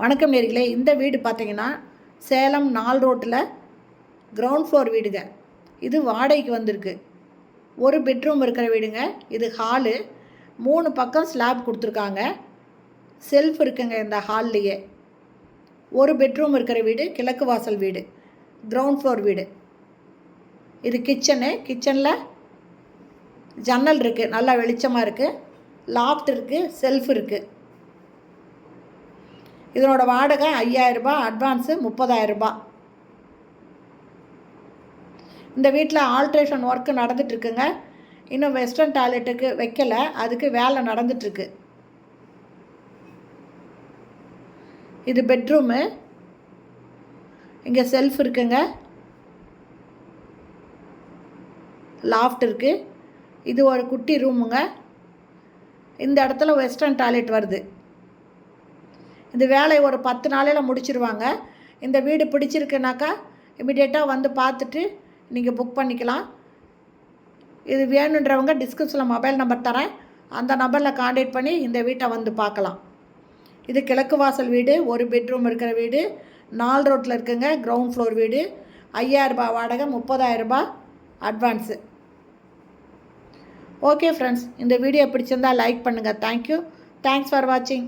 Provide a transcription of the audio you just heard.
வணக்கம் நேர்களே இந்த வீடு பார்த்தீங்கன்னா சேலம் நால் ரோட்டில் கிரவுண்ட் ஃப்ளோர் வீடுங்க. இது வாடகைக்கு வந்திருக்கு. ஒரு பெட்ரூம் இருக்கிற வீடுங்க. இது ஹாலு மூணு பக்கம் ஸ்லாப் கொடுத்துருக்காங்க. செல்ஃப் இருக்குங்க இந்த ஹால்லையே ஒரு பெட்ரூம் இருக்கிற வீடு கிழக்கு வாசல் வீடு. கிரவுண்ட் ஃப்ளோர் வீடு. இது கிச்சனு கிச்சனில் ஜன்னல் இருக்குது நல்லா வெளிச்சமாக இருக்குது லாஃப்ட் இருக்குது செல்ஃப் இருக்குது இதனோட வாடகை ஐயாயிரரூபா அட்வான்ஸு முப்பதாயிரரூபா இந்த வீட்டில் ஆல்ட்ரேஷன் ஒர்க்கு நடந்துட்டுருக்குங்க. இன்னும் வெஸ்டர்ன் டாய்லெட்டுக்கு வைக்கலை அதுக்கு வேலை நடந்துட்டுருக்கு. இது பெட்ரூமு இங்கே செல்ஃப் இருக்குங்க. லாஃப்ட் இருக்குது இது ஒரு குட்டி ரூமுங்க இந்த இடத்துல வெஸ்டர்ன் டாய்லெட் வருது. இந்த வேலையை ஒரு பத்து நாளையில் முடிச்சிருவாங்க. இந்த வீடு பிடிச்சிருக்குனாக்கா இமிடியேட்டாக வந்து பார்த்துட்டு நீங்கள் புக் பண்ணிக்கலாம். இது வேணுன்றவங்க டிஸ்கிரிப்ஷனில் மொபைல் நம்பர் தரேன். அந்த நம்பரில் காண்டாக்ட் பண்ணி இந்த வீட்டை வந்து பார்க்கலாம். இது கிழக்கு வாசல் வீடு ஒரு பெட்ரூம் இருக்கிற வீடு நாலு ரோட்டில் இருக்குங்க கிரவுண்ட் ஃப்ளோர் வீடு. ஐயாயிரரூபா வாடகை முப்பதாயிரரூபா அட்வான்ஸு ஓகே ஃப்ரெண்ட்ஸ் இந்த வீடியோ பிடிச்சிருந்தா லைக் பண்ணுங்கள் தேங்க்யூ தேங்க்ஸ் ஃபார் வாட்சிங்